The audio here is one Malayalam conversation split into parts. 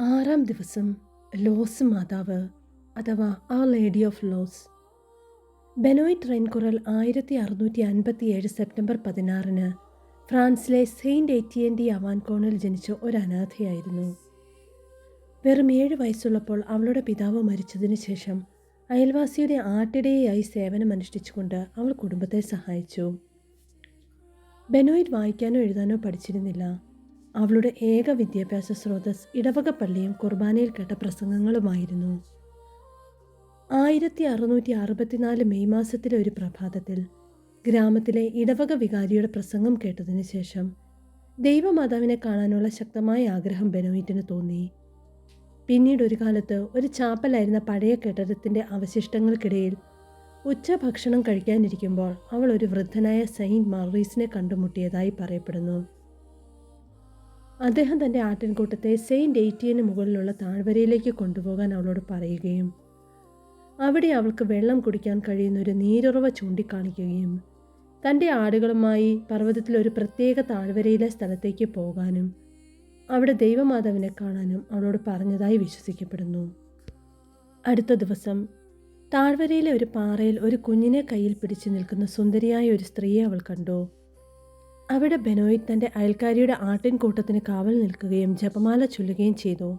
ആറാം ദിവസം ലോസ് മാതാവ് അഥവാ ആ lady of Laus. Benoite Rencurel ആയിരത്തി അറുന്നൂറ്റി അൻപത്തിയേഴ് സെപ്റ്റംബർ പതിനാറിന് ഫ്രാൻസിലെ സെയിന്റ് എറ്റിയൻ ഡി അവാൻകോണിൽ ജനിച്ച ഒരു അനാഥയായിരുന്നു വെറും ഏഴ് വയസ്സുള്ളപ്പോൾ അവളുടെ പിതാവ് മരിച്ചതിന് ശേഷം അയൽവാസിയുടെ ആട്ടിടയായി സേവനമനുഷ്ഠിച്ചുകൊണ്ട് അവൾ കുടുംബത്തെ സഹായിച്ചു. ബെനോയിറ്റ് വായിക്കാനോ എഴുതാനോ പഠിച്ചിരുന്നില്ല. അവളുടെ ഏക വിദ്യാഭ്യാസ സ്രോതസ് ഇടവക പള്ളിയും കുർബാനയിൽ കേട്ട പ്രസംഗങ്ങളുമായിരുന്നു. ആയിരത്തി അറുന്നൂറ്റി അറുപത്തിനാല് മെയ് മാസത്തിലെ ഒരു പ്രഭാതത്തിൽ ഗ്രാമത്തിലെ ഇടവക വികാരിയുടെ പ്രസംഗം കേട്ടതിന് ശേഷം ദൈവമാതാവിനെ കാണാനുള്ള ശക്തമായ ആഗ്രഹം ബെനോയിറ്റിന് തോന്നി. പിന്നീട് ഒരു കാലത്ത് ഒരു ചാപ്പലായിരുന്ന പഴയ കെട്ടിടത്തിന്റെ അവശിഷ്ടങ്ങൾക്കിടയിൽ ഉച്ചഭക്ഷണം കഴിക്കാനിരിക്കുമ്പോൾ അവൾ ഒരു വൃദ്ധനായ സെയിന്റ് മാർവീസിനെ കണ്ടുമുട്ടിയതായി പറയപ്പെടുന്നു. അദ്ദേഹം തന്റെ ആട്ടിൻകൂട്ടത്തെ സെയിന്റ് എയ്റ്റിയന് മുകളിലുള്ള താഴ്വരയിലേക്ക് കൊണ്ടുപോകാൻ അവളോട് പറയുകയും അവിടെ അവൾക്ക് വെള്ളം കുടിക്കാൻ കഴിയുന്ന ഒരു നീരുറവ ചൂണ്ടിക്കാണിക്കുകയും തന്റെ ആടുകളുമായി പർവതത്തിൽ ഒരു പ്രത്യേക താഴ്വരയിലെ സ്ഥലത്തേക്ക് പോകാനും അവിടെ ദൈവമാതാവിനെ കാണാനും അവളോട് പറഞ്ഞതായി വിശ്വസിക്കപ്പെടുന്നു. അടുത്ത ദിവസം താഴ്വരയിലെ ഒരു പാറയിൽ ഒരു കുഞ്ഞിനെ കയ്യിൽ പിടിച്ചു നിൽക്കുന്ന സുന്ദരിയായ ഒരു സ്ത്രീയെ അവൾ കണ്ടു. അവിടെ ബെനോയിറ്റ് തന്റെ അയൽക്കാരിയുടെ ആട്ടിൻകൂട്ടത്തിന് കാവൽ നിൽക്കുകയും ജപമാല ചൊല്ലുകയും ചെയ്തു.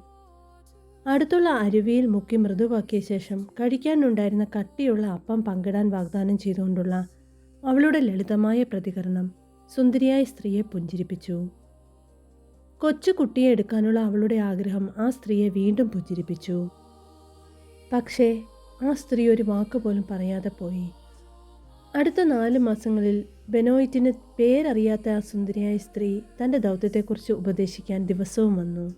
അടുത്തുള്ള അരുവിയിൽ മുക്കി മൃദുവാക്കിയ ശേഷം കഴിക്കാനുണ്ടായിരുന്ന കട്ടിയുള്ള അപ്പം പങ്കിടാൻ വാഗ്ദാനം ചെയ്തുകൊണ്ടുള്ള അവളുടെ ലളിതമായ പ്രതികരണം സുന്ദരിയായ സ്ത്രീയെ പുഞ്ചിരിപ്പിച്ചു. കൊച്ചു കുട്ടിയെ എടുക്കാനുള്ള അവളുടെ ആഗ്രഹം ആ സ്ത്രീയെ വീണ്ടും പുഞ്ചിരിപ്പിച്ചു. പക്ഷേ ആ സ്ത്രീ ഒരു വാക്ക് പോലും പറയാതെ പോയി. അടുത്ത നാല് മാസങ്ങളിൽ ബെനോയിറ്റിന് പേരറിയാത്ത ആ സുന്ദരിയായ സ്ത്രീ തന്റെ ദൗത്യത്തെക്കുറിച്ച് ഉപദേശിക്കാൻ ദിവസവും വന്നു.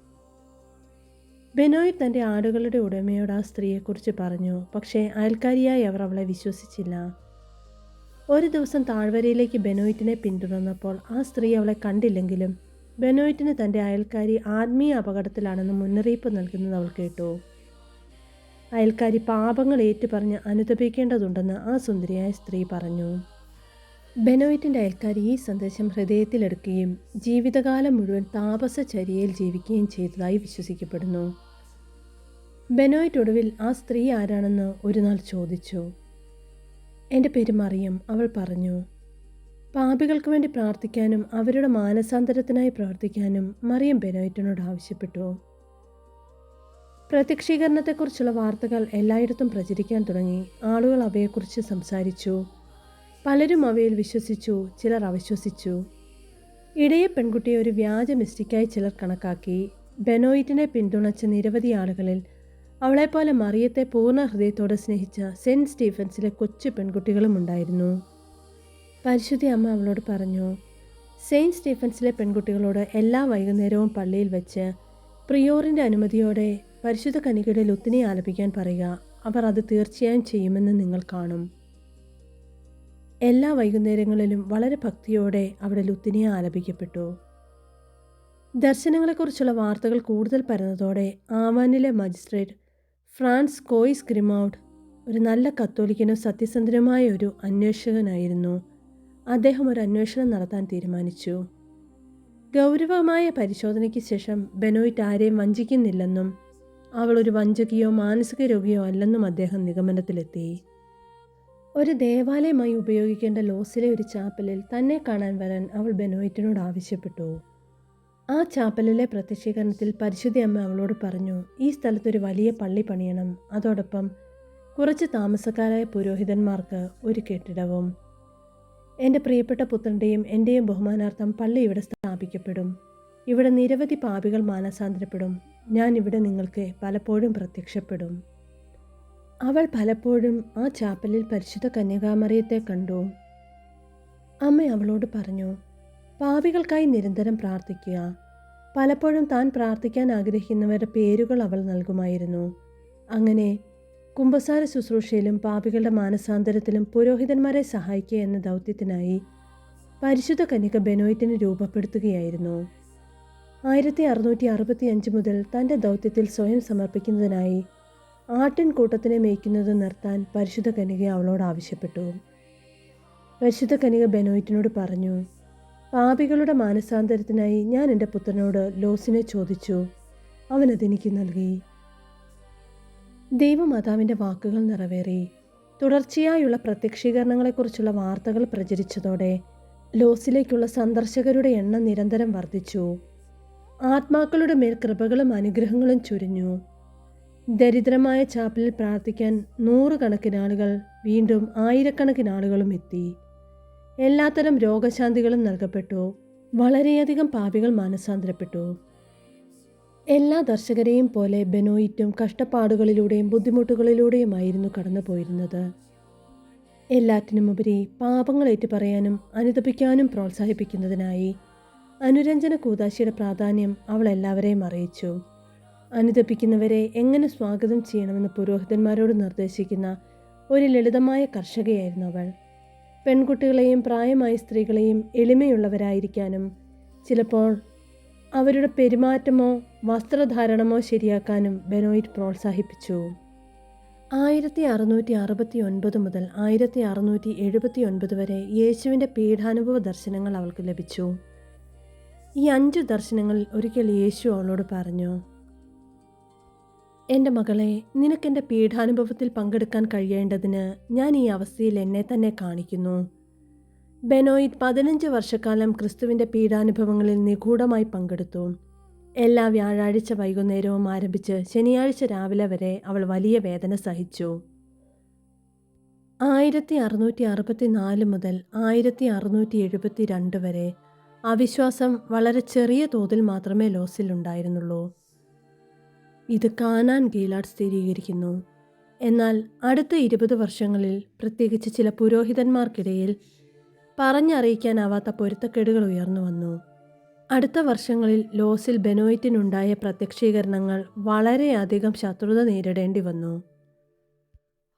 ബെനോയിറ്റ് തന്റെ ആടുകളുടെ ഉടമയോട് ആ സ്ത്രീയെക്കുറിച്ച് പറഞ്ഞു പക്ഷേ അയൽക്കാരിയായി അവർ അവളെ വിശ്വസിച്ചില്ല. ഒരു ദിവസം താഴ്വരയിലേക്ക് ബെനോയിറ്റിനെ പിന്തുടർന്നപ്പോൾ ആ സ്ത്രീ അവളെ കണ്ടില്ലെങ്കിലും ബെനോയിറ്റിന് തന്റെ അയൽക്കാരി ആത്മീയ അപകടത്തിലാണെന്ന് മുന്നറിയിപ്പ് നൽകുന്നത് അവൾ കേട്ടു. അയൽക്കാരി പാപങ്ങൾ ഏറ്റുപറഞ്ഞ് അനുതപിക്കേണ്ടതുണ്ടെന്ന് ആ സുന്ദരിയായ സ്ത്രീ പറഞ്ഞു. ബെനോയിറ്റിന്റെ അയൽക്കാരി ഈ സന്ദേശം ഹൃദയത്തിലെടുക്കുകയും ജീവിതകാലം മുഴുവൻ താപസചര്യയിൽ ജീവിക്കുകയും ചെയ്തതായി വിശ്വസിക്കപ്പെടുന്നു. ബെനോയിറ്റ് ഒടുവിൽ ആ സ്ത്രീ ആരാണെന്ന് ഒരു നാൾ ചോദിച്ചു. എന്റെ പേര് മറിയം അവൾ പറഞ്ഞു. പാപികൾക്ക് വേണ്ടി പ്രാർത്ഥിക്കാനും അവരുടെ മാനസാന്തരത്തിനായി പ്രവർത്തിക്കാനും മറിയം ബെനോയിറ്റിനോട് ആവശ്യപ്പെട്ടു. പ്രത്യക്ഷീകരണത്തെക്കുറിച്ചുള്ള വാർത്തകൾ എല്ലായിടത്തും പ്രചരിക്കാൻ തുടങ്ങി. ആളുകൾ അവയെക്കുറിച്ച് സംസാരിച്ചു. പലരും അവയിൽ വിശ്വസിച്ചു ചിലർ അവിശ്വസിച്ചു. ഇടയ പെൺകുട്ടിയെ ഒരു വ്യാജ മിസ്റ്റിക്കായി ചിലർ കണക്കാക്കി. ബെനോയിറ്റിനെ പിന്തുണച്ച നിരവധി ആളുകളിൽ അവളെപ്പോലെ മറിയത്തെ പൂർണ ഹൃദയത്തോടെ സ്നേഹിച്ച സെന്റ് സ്റ്റീഫൻസിലെ കൊച്ചു പെൺകുട്ടികളും ഉണ്ടായിരുന്നു. പരിശുദ്ധി അമ്മ അവളോട് പറഞ്ഞു സെയിന്റ് സ്റ്റീഫൻസിലെ പെൺകുട്ടികളോട് എല്ലാ വൈകുന്നേരവും പള്ളിയിൽ വെച്ച് പ്രിയോറിന്റെ അനുമതിയോടെ പരിശുദ്ധ കനികയുടെ ലുത്തിനെ ആലപിക്കാൻ പറയുക. അവർ അത് തീർച്ചയായും ചെയ്യുമെന്ന് നിങ്ങൾ കാണും. എല്ലാ വൈകുന്നേരങ്ങളിലും വളരെ ഭക്തിയോടെ അവിടെ ലുത്തിനെ ആലപിക്കപ്പെട്ടു. ദർശനങ്ങളെക്കുറിച്ചുള്ള വാർത്തകൾ കൂടുതൽ പരന്നതോടെ ആവാനിലെ മജിസ്ട്രേറ്റ് ഫ്രാൻസ് കോയിസ് ഗ്രിമൗഡ് ഒരു നല്ല കത്തോലിക്കനും സത്യസന്ധനുമായ ഒരു അന്വേഷകനായിരുന്നു. അദ്ദേഹം ഒരു അന്വേഷണം നടത്താൻ തീരുമാനിച്ചു. ഗൗരവമായ പരിശോധനയ്ക്ക് ശേഷം ബെനോയിറ്റ് ആരെയും വഞ്ചിക്കുന്നില്ലെന്നും അവൾ ഒരു വഞ്ചകിയോ മാനസിക രോഗിയോ അല്ലെന്നും അദ്ദേഹം നിഗമനത്തിലെത്തി. ഒരു ദേവാലയമായി ഉപയോഗിക്കേണ്ട ലോസിലെ ഒരു ചാപ്പലിൽ തന്നെ കാണാൻ വരാൻ അവൾ ബെനോയിറ്റിനോട് ആവശ്യപ്പെട്ടു. ആ ചാപ്പലിലെ പ്രത്യക്ഷീകരണത്തിൽ പരിശുദ്ധി അമ്മ അവളോട് പറഞ്ഞു ഈ സ്ഥലത്തൊരു വലിയ പള്ളി പണിയണം. അതോടൊപ്പം കുറച്ച് താമസക്കാരായ പുരോഹിതന്മാർക്ക് ഒരു കെട്ടിടവും. എന്റെ പ്രിയപ്പെട്ട പുത്രന്റെയും എന്റെയും ബഹുമാനാർത്ഥം പള്ളി ഇവിടെ സ്ഥാപിക്കപ്പെടും. ഇവിടെ നിരവധി പാപികൾ മാനസാന്തരപ്പെടും. ഞാൻ ഇവിടെ നിങ്ങൾക്ക് പലപ്പോഴും പ്രത്യക്ഷപ്പെടും. അവൾ പലപ്പോഴും ആ ചാപ്പലിൽ പരിശുദ്ധ കന്യകാമറിയത്തെ കണ്ടു. അമ്മ അവളോട് പറഞ്ഞു പാവികൾക്കായി നിരന്തരം പ്രാർത്ഥിക്കുക. പലപ്പോഴും താൻ പ്രാർത്ഥിക്കാൻ ആഗ്രഹിക്കുന്നവരുടെ പേരുകൾ അവൾ നൽകുമായിരുന്നു. അങ്ങനെ കുംഭസാര ശുശ്രൂഷയിലും പാപികളുടെ മാനസാന്തരത്തിലും പുരോഹിതന്മാരെ സഹായിക്കുക എന്ന ദൗത്യത്തിനായി പരിശുദ്ധ കന്യക ബെനോയിറ്റിനെ രൂപപ്പെടുത്തുകയായിരുന്നു. ആയിരത്തി അറുന്നൂറ്റി അറുപത്തി അഞ്ച് മുതൽ തന്റെ ദൗത്യത്തിൽ സ്വയം സമർപ്പിക്കുന്നതിനായി ആട്ടിൻകൂട്ടത്തിനെ മേയ്ക്കുന്നത് നിർത്താൻ പരിശുദ്ധ കനിക അവളോട് ആവശ്യപ്പെട്ടു. പരിശുദ്ധ കനിക ബെനോയിറ്റിനോട് പറഞ്ഞു പാപികളുടെ മാനസാന്തരത്തിനായി ഞാൻ എന്റെ പുത്രനോട് ലോസിനെ ചോദിച്ചു അവൻ അതെനിക്ക് നൽകി. ദൈവമാതാവിന്റെ വാക്കുകൾ നിറവേറി. തുടർച്ചയായുള്ള പ്രത്യക്ഷീകരണങ്ങളെക്കുറിച്ചുള്ള വാർത്തകൾ പ്രചരിച്ചതോടെ ലോസിലേക്കുള്ള സന്ദർശകരുടെ എണ്ണം നിരന്തരം വർദ്ധിച്ചു. ആത്മാക്കളുടെ മേൽ കൃപകളും അനുഗ്രഹങ്ങളും ചുരിഞ്ഞു. ദരിദ്രമായ ചാപ്പലിൽ പ്രാർത്ഥിക്കാൻ നൂറുകണക്കിന് ആളുകൾ വീണ്ടും ആയിരക്കണക്കിന് ആളുകളും എത്തി. എല്ലാത്തരം രോഗശാന്തികളും നൽകപ്പെട്ടു. വളരെയധികം പാപികൾ മാനസാന്തരപ്പെട്ടു. എല്ലാ ദർശകരെയും പോലെ ബെനോയിറ്റും കഷ്ടപ്പാടുകളിലൂടെയും ബുദ്ധിമുട്ടുകളിലൂടെയുമായിരുന്നു കടന്നുപോയിരുന്നത്. എല്ലാറ്റിനുമുപരി പാപങ്ങൾ ഏറ്റുപറയാനും അനുതപിക്കാനും പ്രോത്സാഹിപ്പിക്കുന്നതിനായി അനുരഞ്ജന കൂതാശിയുടെ പ്രാധാന്യം അവൾ എല്ലാവരെയും അറിയിച്ചു. അനുതപിക്കുന്നവരെ എങ്ങനെ സ്വാഗതം ചെയ്യണമെന്ന് പുരോഹിതന്മാരോട് നിർദ്ദേശിക്കുന്ന ഒരു ലളിതമായ കർഷകയായിരുന്നു അവൾ. പെൺകുട്ടികളെയും പ്രായമായ സ്ത്രീകളെയും എളിമയുള്ളവരായിരിക്കാനും ചിലപ്പോൾ അവരുടെ പെരുമാറ്റമോ വസ്ത്രധാരണമോ ശരിയാക്കാനും ബെനോയിറ്റ് പ്രോത്സാഹിപ്പിച്ചു. ആയിരത്തി അറുന്നൂറ്റി അറുപത്തി ഒൻപത് മുതൽ ആയിരത്തി അറുന്നൂറ്റി എഴുപത്തി ഒൻപത് വരെ യേശുവിന്റെ പീഠാനുഭവ ദർശനങ്ങൾ അവൾക്ക് ലഭിച്ചു. ഈ അഞ്ച് ദർശനങ്ങളിൽ ഒരിക്കൽ യേശു അവളോട് പറഞ്ഞു എന്റെ മകളെ എന്റെ പീഠാനുഭവത്തിൽ പങ്കെടുക്കാൻ കഴിയേണ്ടതിന് ഞാൻ ഈ അവസ്ഥയിൽ എന്നെ തന്നെ കാണിക്കുന്നു. ബെനോയിത് പതിനഞ്ച് വർഷക്കാലം ക്രിസ്തുവിന്റെ പീഡാനുഭവങ്ങളിൽ നിഗൂഢമായി പങ്കെടുത്തു. എല്ലാ വ്യാഴാഴ്ച വൈകുന്നേരവും ആരംഭിച്ച് ശനിയാഴ്ച രാവിലെ വരെ അവൾ വലിയ വേദന സഹിച്ചു. ആയിരത്തി അറുന്നൂറ്റി അറുപത്തി നാല് മുതൽ ആയിരത്തി അറുന്നൂറ്റി എഴുപത്തി രണ്ട് വരെ അവിശ്വാസം വളരെ ചെറിയ തോതിൽ മാത്രമേ ലോസിലുണ്ടായിരുന്നുള്ളൂ. ഇത് കാനാൻ ഗീലാഡ് സ്ഥിരീകരിക്കുന്നു. എന്നാൽ അടുത്ത ഇരുപത് വർഷങ്ങളിൽ പ്രത്യേകിച്ച് ചില പുരോഹിതന്മാർക്കിടയിൽ പറഞ്ഞറിയിക്കാനാവാത്ത പൊരുത്തക്കേടുകൾ ഉയർന്നു വന്നു. അടുത്ത വർഷങ്ങളിൽ ലോസിൽ ബെനോയിറ്റിനുണ്ടായ പ്രത്യക്ഷീകരണങ്ങൾ വളരെയധികം ശത്രുത നേരിടേണ്ടി വന്നു.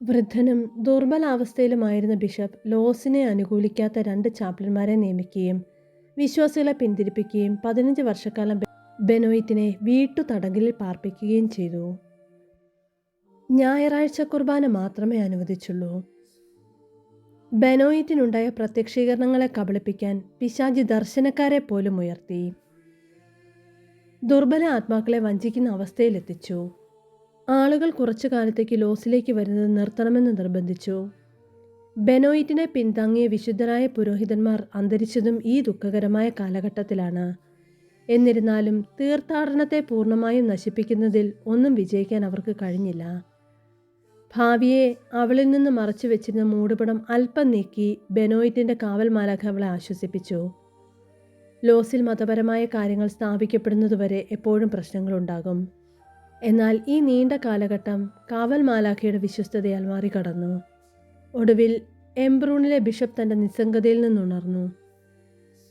വൃദ്ധനും ദുർബലാവസ്ഥയിലുമായിരുന്ന ബിഷപ്പ് ലോസിനെ അനുകൂലിക്കാത്ത രണ്ട് ചാപ്ലന്മാരെ നിയമിക്കുകയും വിശ്വാസികളെ പിന്തിരിപ്പിക്കുകയും പതിനഞ്ച് വർഷക്കാലം ബെനോയിറ്റിനെ വീട്ടുതടങ്കലിൽ പാർപ്പിക്കുകയും ചെയ്തു. ഞായറാഴ്ച കുർബാന മാത്രമേ അനുവദിച്ചുള്ളൂ. ബെനോയിറ്റിനുണ്ടായ പ്രത്യക്ഷീകരണങ്ങളെ കബളിപ്പിക്കാൻ പിശാജി ദർശനക്കാരെ പോലും ഉയർത്തി. ദുർബല ആത്മാക്കളെ വഞ്ചിക്കുന്ന അവസ്ഥയിലെത്തിച്ചു. ആളുകൾ കുറച്ചു കാലത്തേക്ക് ലോസിലേക്ക് വരുന്നത് നിർത്തണമെന്ന് നിർബന്ധിച്ചു. ബെനോയിറ്റിനെ പിന്താങ്ങിയ വിശുദ്ധരായ പുരോഹിതന്മാർ അന്തരിച്ചതും ഈ ദുഃഖകരമായ കാലഘട്ടത്തിലാണ്. എന്നിരുന്നാലും തീർത്ഥാടനത്തെ പൂർണമായും നശിപ്പിക്കുന്നതിൽ ഒന്നും വിജയിക്കാൻ അവർക്ക് കഴിഞ്ഞില്ല. ഭാവിയെ അവളിൽ നിന്ന് മറച്ചു വെച്ചിരുന്ന മൂടുപടം അല്പം നീക്കി ബെനോയിറ്റിന്റെ കാവൽ മാലാഖ അവളെ ആശ്വസിപ്പിച്ചു. ലോസിൽ മതപരമായ കാര്യങ്ങൾ സ്ഥാപിക്കപ്പെടുന്നതുവരെ എപ്പോഴും പ്രശ്നങ്ങളുണ്ടാകും എന്നാൽ ഈ നീണ്ട കാലഘട്ടം കാവൽ മാലാഖയുടെ വിശ്വസ്തതയാൽ മറികടന്നു. ഒടുവിൽ എംബ്രൂണിലെ ബിഷപ്പ് തന്റെ നിസ്സംഗതയിൽ നിന്നുണർന്നു.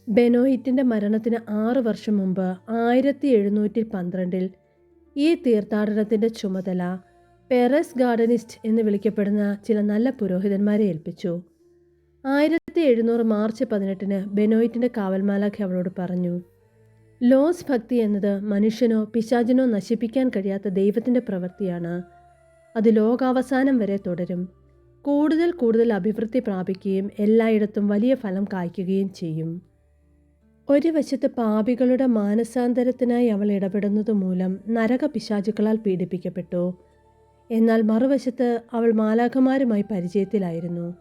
ബെനോയിറ്റിന്റെ മരണത്തിന് ആറ് വർഷം മുമ്പ് ആയിരത്തി എഴുന്നൂറ്റി പന്ത്രണ്ടിൽ ഈ തീർത്ഥാടനത്തിന്റെ ചുമതല പെറസ് ഗാർഡനിസ്റ്റ് എന്ന് വിളിക്കപ്പെടുന്ന ചില നല്ല പുരോഹിതന്മാരെ ഏൽപ്പിച്ചു. ആയിരത്തി എഴുന്നൂറ് മാർച്ച് പതിനെട്ടിന് ബെനോയിറ്റിന്റെ കാവൽമാലാഖ് അവളോട് പറഞ്ഞു ലോസ് ഭക്തി എന്നത് മനുഷ്യനോ പിശാചനോ നശിപ്പിക്കാൻ കഴിയാത്ത ദൈവത്തിന്റെ പ്രവൃത്തിയാണ്. അത് ലോകാവസാനം വരെ തുടരും. കൂടുതൽ കൂടുതൽ അഭിവൃദ്ധി പ്രാപിക്കുകയും എല്ലായിടത്തും വലിയ ഫലം കായ്ക്കുകയും ചെയ്യും. ഒരു വശത്ത് പാപികളുടെ മാനസാന്തരത്തിനായി അവൾ ഇടപെടുന്നത് മൂലം നരക പിശാചുക്കളാൽ പീഡിപ്പിക്കപ്പെട്ടു. എന്നാൽ മറുവശത്ത് അവൾ മാലാഖമാരുമായി പരിചയത്തിലായിരുന്നു.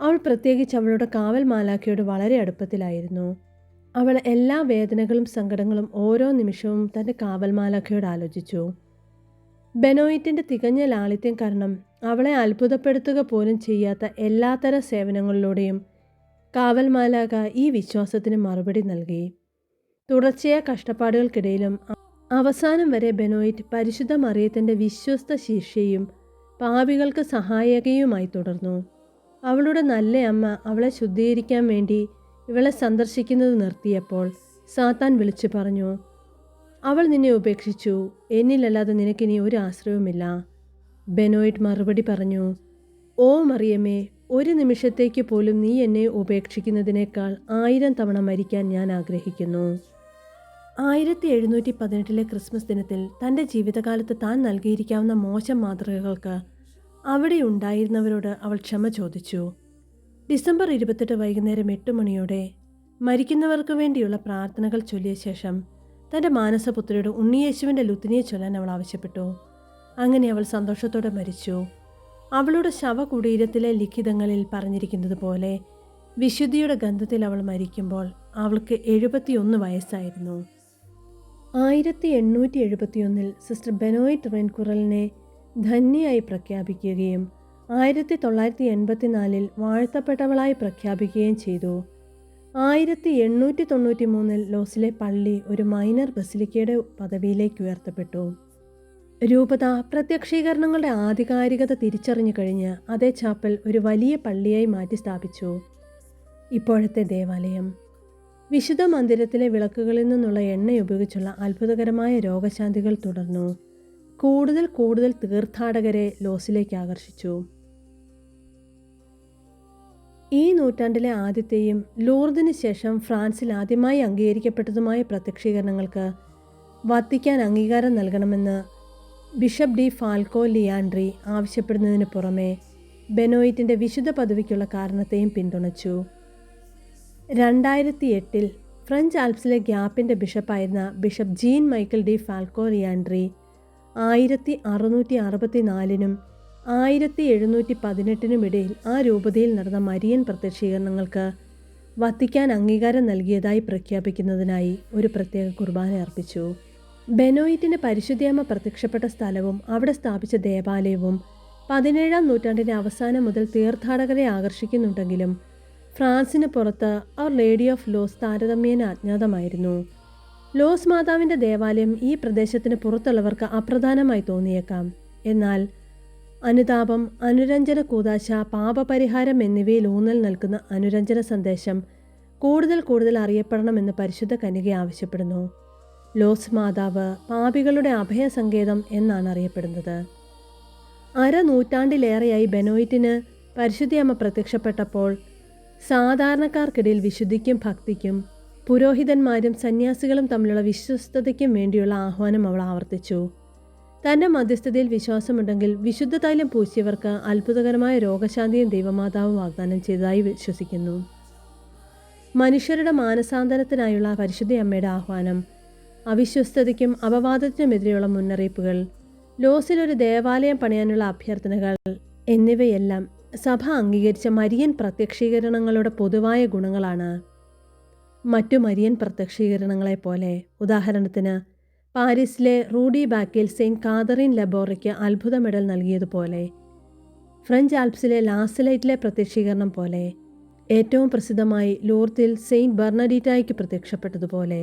അവൾ പ്രത്യേകിച്ച് അവളുടെ കാവൽ മാലാഖയോട് വളരെ അടുപ്പത്തിലായിരുന്നു. അവൾ എല്ലാ വേദനകളും സങ്കടങ്ങളും ഓരോ നിമിഷവും തന്റെ കാവൽ മാലാഖയോട് ആലോചിച്ചു. ബെനോയിറ്റിന്റെ തികഞ്ഞ ലാളിത്യം കാരണം അവളെ അത്ഭുതപ്പെടുത്തുക പോലും ചെയ്യാത്ത എല്ലാത്തരം സേവനങ്ങളിലൂടെയും കാവൽ മാലാക ഈ വിശ്വാസത്തിന് മറുപടി നൽകി. തുടർച്ചയായ കഷ്ടപ്പാടുകൾക്കിടയിലും അവസാനം വരെ ബെനോയിറ്റ് പരിശുദ്ധ മറിയത്തിന്റെ വിശ്വസ്ത ശിഷ്യയും പാപികൾക്ക് സഹായകയുമായി തുടർന്നു. അവളുടെ നല്ല അമ്മ അവളെ ശുദ്ധീകരിക്കാൻ വേണ്ടി ഇവളെ സന്ദർശിക്കുന്നത് നിർത്തിയപ്പോൾ സാത്താൻ വിളിച്ചു പറഞ്ഞു അവൾ നിന്നെ ഉപേക്ഷിച്ചു. എന്നിലല്ലാതെ നിനക്കിനി ഒരു ആശ്രയവുമില്ല. ബെനോയിറ്റ് മറുപടി പറഞ്ഞു ഓ മറിയമ്മേ ഒരു നിമിഷത്തേക്ക് പോലും നീ എന്നെ ഉപേക്ഷിക്കുന്നതിനേക്കാൾ ആയിരം തവണ മരിക്കാൻ ഞാൻ ആഗ്രഹിക്കുന്നു. ആയിരത്തി എഴുന്നൂറ്റി പതിനെട്ടിലെ ക്രിസ്മസ് ദിനത്തിൽ തന്റെ ജീവിതകാലത്ത് താൻ നൽകിയിരിക്കാവുന്ന മോശം മാതൃകകൾക്ക് അവിടെ ഉണ്ടായിരുന്നവരോട് അവൾ ക്ഷമ ചോദിച്ചു. ഡിസംബർ ഇരുപത്തെട്ട് വൈകുന്നേരം എട്ട് മണിയോടെ മരിക്കുന്നവർക്ക് വേണ്ടിയുള്ള പ്രാർത്ഥനകൾ ചൊല്ലിയ ശേഷം തന്റെ മാനസപുത്രിയുടെ ഉണ്ണിയേശുവിന്റെ ലുത്തിനിയെ ചൊല്ലാൻ അവൾ ആവശ്യപ്പെട്ടു. അങ്ങനെ അവൾ സന്തോഷത്തോടെ മരിച്ചു. അവളുടെ ശവകുടീരത്തിലെ ലിഖിതങ്ങളിൽ പറഞ്ഞിരിക്കുന്നത് പോലെ വിശുദ്ധിയുടെ ഗന്ധത്തിൽ അവൾ മരിക്കുമ്പോൾ അവൾക്ക് എഴുപത്തിയൊന്ന് വയസ്സായിരുന്നു. ആയിരത്തി എണ്ണൂറ്റി എഴുപത്തിയൊന്നിൽ സിസ്റ്റർ ബെനോയിറ്റ് റെൻകുറലിനെ ധന്യയായി പ്രഖ്യാപിക്കുകയും ആയിരത്തി തൊള്ളായിരത്തി എൺപത്തിനാലിൽ വാഴ്ത്തപ്പെട്ടവളായി പ്രഖ്യാപിക്കുകയും ചെയ്തു. ആയിരത്തി എണ്ണൂറ്റി തൊണ്ണൂറ്റി മൂന്നിൽ ലോസിലെ പള്ളി ഒരു മൈനർ ബസിലിക്കയുടെ പദവിയിലേക്ക് ഉയർത്തപ്പെട്ടു. രൂപത പ്രത്യക്ഷീകരണങ്ങളുടെ ആധികാരികത തിരിച്ചറിഞ്ഞു കഴിഞ്ഞ് അതേ ചാപ്പൽ ഒരു വലിയ പള്ളിയായി മാറ്റി സ്ഥാപിച്ചു. ഇപ്പോഴത്തെ ദേവാലയം. വിശുദ്ധ മന്ദിരത്തിലെ വിളക്കുകളിൽ നിന്നുള്ള എണ്ണ ഉപയോഗിച്ചുള്ള അത്ഭുതകരമായ രോഗശാന്തികൾ തുടർന്നു. കൂടുതൽ കൂടുതൽ തീർത്ഥാടകരെ ലോസിലേക്ക് ആകർഷിച്ചു. ഈ നൂറ്റാണ്ടിലെ ആദ്യത്തെയും ലൂർദിന് ശേഷം ഫ്രാൻസിൽ ആദ്യമായി അംഗീകരിക്കപ്പെട്ടതുമായ പ്രത്യക്ഷീകരണങ്ങൾക്ക് വത്തിക്കാൻ അംഗീകാരം നൽകണമെന്ന് ബിഷപ്പ് ഡി ഫാൽക്കോ ലിയാൻഡ്രി ആവശ്യപ്പെടുന്നതിന് പുറമെ ബെനോയിറ്റിന്റെ വിശുദ്ധ പദവിക്കുള്ള കാരണത്തെയും പിന്തുണച്ചു. രണ്ടായിരത്തി എട്ടിൽ ഫ്രഞ്ച് ആൽപ്സിലെ ഗ്യാപ്പിന്റെ ബിഷപ്പായിരുന്ന bishop Jean Michel Di Falco Leandri ആയിരത്തി അറുന്നൂറ്റി അറുപത്തി നാലിനും ആയിരത്തി എഴുന്നൂറ്റി പതിനെട്ടിനും ഇടയിൽ ആ രൂപതയിൽ നടന്ന മരിയൻ പ്രത്യക്ഷീകരണങ്ങൾക്ക് വത്തിക്കാൻ അംഗീകാരം നൽകിയതായി പ്രഖ്യാപിക്കുന്നതിനായി ഒരു പ്രത്യേക കുർബാന അർപ്പിച്ചു. ബെനോയിറ്റിന് പരിശുദ്ധിയമ്മ പ്രത്യക്ഷപ്പെട്ട സ്ഥലവും അവിടെ സ്ഥാപിച്ച ദേവാലയവും പതിനേഴാം നൂറ്റാണ്ടിന്റെ അവസാനം മുതൽ തീർത്ഥാടകരെ ആകർഷിക്കുന്നുണ്ടെങ്കിലും ഫ്രാൻസിന് പുറത്ത് അവർ ലേഡി ഓഫ് ലോസ് താരതമ്യേന അജ്ഞാതമായിരുന്നു. ലോസ് മാതാവിന്റെ ദേവാലയം ഈ പ്രദേശത്തിന് പുറത്തുള്ളവർക്ക് അപ്രധാനമായി തോന്നിയേക്കാം. എന്നാൽ അനുതാപം അനുരഞ്ജന കൂതാശ പാപപരിഹാരം എന്നിവയിൽ ഊന്നൽ നൽകുന്ന അനുരഞ്ജന സന്ദേശം കൂടുതൽ കൂടുതൽ അറിയപ്പെടണമെന്ന് പരിശുദ്ധ കനിക ആവശ്യപ്പെടുന്നു. ലോസ് മാതാവ് പാപികളുടെ അഭയസങ്കേതം എന്നാണ് അറിയപ്പെടുന്നത്. അര നൂറ്റാണ്ടിലേറെയായി ബെനോയിറ്റിന് പരിശുദ്ധിയമ്മ പ്രത്യക്ഷപ്പെട്ടപ്പോൾ സാധാരണക്കാർക്കിടയിൽ വിശുദ്ധിക്കും ഭക്തിക്കും പുരോഹിതന്മാരും സന്യാസികളും തമ്മിലുള്ള വിശ്വസ്തതയ്ക്കും വേണ്ടിയുള്ള ആഹ്വാനം അവൾ ആവർത്തിച്ചു. തന്റെ മധ്യസ്ഥതയിൽ വിശ്വാസമുണ്ടെങ്കിൽ വിശുദ്ധ തൈലം പൂശിയവർക്ക് അത്ഭുതകരമായ രോഗശാന്തിയും ദൈവമാതാവ് വാഗ്ദാനം ചെയ്തതായി വിശ്വസിക്കുന്നു. മനുഷ്യരുടെ മാനസാന്തരത്തിനായുള്ള പരിശുദ്ധ അമ്മയുടെ ആഹ്വാനം അവിശ്വസ്തതയ്ക്കും അപവാദത്തിനുമെതിരെയുള്ള മുന്നറിയിപ്പുകൾ ഒരു ദേവാലയം പണിയാനുള്ള അഭ്യർത്ഥനകൾ എന്നിവയെല്ലാം സഭ അംഗീകരിച്ച മരിയൻ പ്രത്യക്ഷീകരണങ്ങളുടെ പൊതുവായ ഗുണങ്ങളാണ്. മറ്റു മരിയൻ പ്രത്യക്ഷീകരണങ്ങളെപ്പോലെ ഉദാഹരണത്തിന് പാരീസിലെ റൂഡി ബാക്കിൽ സെയിന്റ് കാതറിൻ ലബോറയ്ക്ക് അത്ഭുത മെഡൽ നൽകിയതുപോലെ ഫ്രഞ്ച് ആൽപ്സിലെ ലാസലൈറ്റിലെ പ്രത്യക്ഷീകരണം പോലെ ഏറ്റവും പ്രസിദ്ധമായി ലൂർത്തിൽ സെയിന്റ് ബർണഡീറ്റായ്ക്ക് പ്രത്യക്ഷപ്പെട്ടതുപോലെ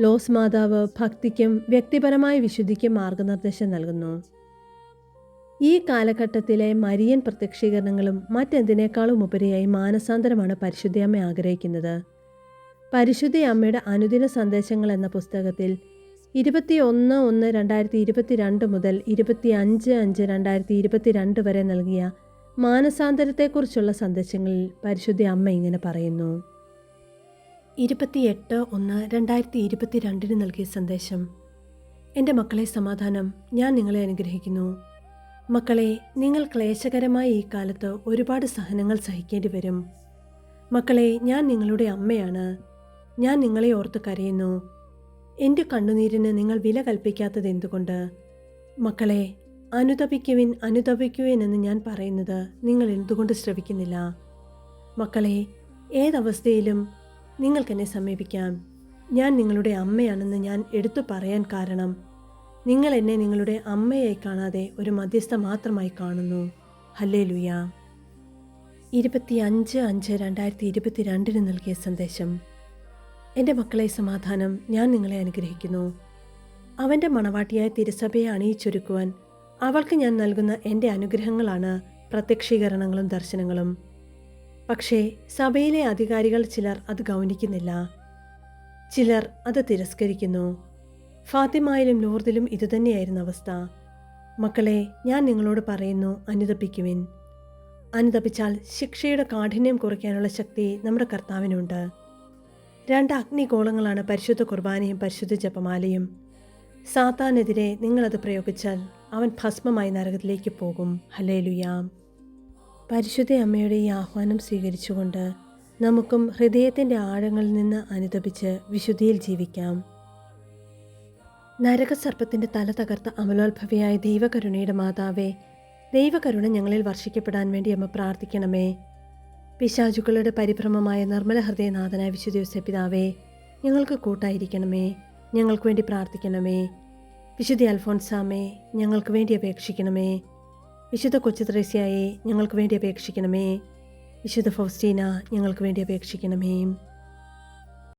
ലോസ് മാതാവ് ഭക്തിക്കും വ്യക്തിപരമായ വിശുദ്ധിക്കും മാർഗനിർദ്ദേശം നൽകുന്നു. ഈ കാലഘട്ടത്തിലെ മരിയൻ പ്രത്യക്ഷീകരണങ്ങളും മറ്റെന്തിനേക്കാളും ഉപരിയായി മാനസാന്തരമാണ് പരിശുദ്ധയമ്മ ആഗ്രഹിക്കുന്നത്. പരിശുദ്ധ അമ്മയുടെ അനുദിന സന്ദേശങ്ങൾ എന്ന പുസ്തകത്തിൽ ഇരുപത്തി ഒന്ന് ഒന്ന് രണ്ടായിരത്തി ഇരുപത്തി രണ്ട് മുതൽ ഇരുപത്തി അഞ്ച് അഞ്ച് രണ്ടായിരത്തി ഇരുപത്തി രണ്ട് വരെ നൽകിയ മാനസാന്തരത്തെക്കുറിച്ചുള്ള സന്ദേശങ്ങളിൽ പരിശുദ്ധ അമ്മ ഇങ്ങനെ പറയുന്നു. ഇരുപത്തിയെട്ട് ഒന്ന് രണ്ടായിരത്തി ഇരുപത്തി രണ്ടിന് നൽകിയ സന്ദേശം. എന്റെ മക്കളെ സമാധാനം ഞാൻ നിങ്ങളെ അനുഗ്രഹിക്കുന്നു. മക്കളെ നിങ്ങൾ ക്ലേശകരമായ ഈ കാലത്ത് ഒരുപാട് സഹനങ്ങൾ സഹിക്കേണ്ടി വരും. മക്കളെ ഞാൻ നിങ്ങളുടെ അമ്മയാണ്. ഞാൻ നിങ്ങളെ ഓർത്ത് കരയുന്നു. എന്റെ കണ്ണുനീരിന് നിങ്ങൾ വില കൽപ്പിക്കാത്തത് എന്തുകൊണ്ട്? മക്കളെ അനുതപിക്കുവിൻ അനുതപിക്കുവിൻ എന്ന് ഞാൻ പറയുന്നത് നിങ്ങൾ എന്തുകൊണ്ട് ശ്രവിക്കുന്നില്ല? മക്കളെ ഏതവസ്ഥയിലും നിങ്ങൾക്കെന്നെ സമീപിക്കാം. ഞാൻ നിങ്ങളുടെ അമ്മയാണെന്ന് ഞാൻ എടുത്തു പറയാൻ കാരണം. നിങ്ങൾ എന്നെ നിങ്ങളുടെ അമ്മയായി കാണാതെ ഒരു മധ്യസ്ഥ മാത്രമായി കാണുന്നു. ഹല്ലേ ലുയ ഇരുപത്തി അഞ്ച് അഞ്ച് രണ്ടായിരത്തി ഇരുപത്തി രണ്ടിന് നൽകിയ സന്ദേശം. എന്റെ മക്കളെ സമാധാനം ഞാൻ നിങ്ങളെ അനുഗ്രഹിക്കുന്നു. അവന്റെ മണവാട്ടിയായ തിരുസഭയെ അണിയിച്ചൊരുക്കുവാൻ അവൾക്ക് ഞാൻ നൽകുന്ന എന്റെ അനുഗ്രഹങ്ങളാണ് പ്രത്യക്ഷീകരണങ്ങളും ദർശനങ്ങളും. പക്ഷേ സഭയിലെ അധികാരികൾ ചിലർ അത് ഗൗനിക്കുന്നില്ല. ചിലർ അത് തിരസ്കരിക്കുന്നു. ഫാത്തിമായിലും ലൂർദിലും ഇതുതന്നെയായിരുന്നു അവസ്ഥ. മക്കളെ ഞാൻ നിങ്ങളോട് പറയുന്നു അനുതപിക്കുവിൻ. അനുതപിച്ചാൽ ശിക്ഷയുടെ കാഠിന്യം കുറയ്ക്കാനുള്ള ശക്തി നമ്മുടെ കർത്താവിനുണ്ട്. രണ്ട് അഗ്നിഗോളങ്ങളാണ് പരിശുദ്ധ കുർബാനയും പരിശുദ്ധ ജപമാലയും. സാത്താനെതിരെ നിങ്ങളത് പ്രയോഗിച്ചാൽ അവൻ ഭസ്മമായി നരകത്തിലേക്ക് പോകും. ഹലേലുയാം പരിശുദ്ധ അമ്മയുടെ ഈ ആഹ്വാനം സ്വീകരിച്ചുകൊണ്ട് നമുക്കും ഹൃദയത്തിന്റെ ആഴങ്ങളിൽ നിന്ന് അനുതപിച്ച് വിശുദ്ധിയിൽ ജീവിക്കാം. നരകസർപ്പത്തിന്റെ തല തകർത്ത അമലോത്ഭവിയായ ദൈവകരുണയുടെ മാതാവേ ദൈവകരുണ ഞങ്ങളിൽ വർഷിക്കപ്പെടാൻ വേണ്ടി അമ്മ പ്രാർത്ഥിക്കണമേ. പിശാചുക്കളുടെ പരിഭ്രമമായ നിർമ്മല ഹൃദയനാഥനായ വിശുദ്ധ പിതാവേ ഞങ്ങൾക്ക് കൂട്ടായിരിക്കണമേ. ഞങ്ങൾക്ക് വേണ്ടി പ്രാർത്ഥിക്കണമേ. വിശുദ്ധി അൽഫോൻസാമേ ഞങ്ങൾക്ക് വേണ്ടി അപേക്ഷിക്കണമേ. വിശുദ്ധ കൊച്ചു ത്രേസ്യായെ ഞങ്ങൾക്ക് വേണ്ടി അപേക്ഷിക്കണമേ. വിശുദ്ധ ഫൗസ്റ്റീന ഞങ്ങൾക്ക് വേണ്ടി അപേക്ഷിക്കണമേ.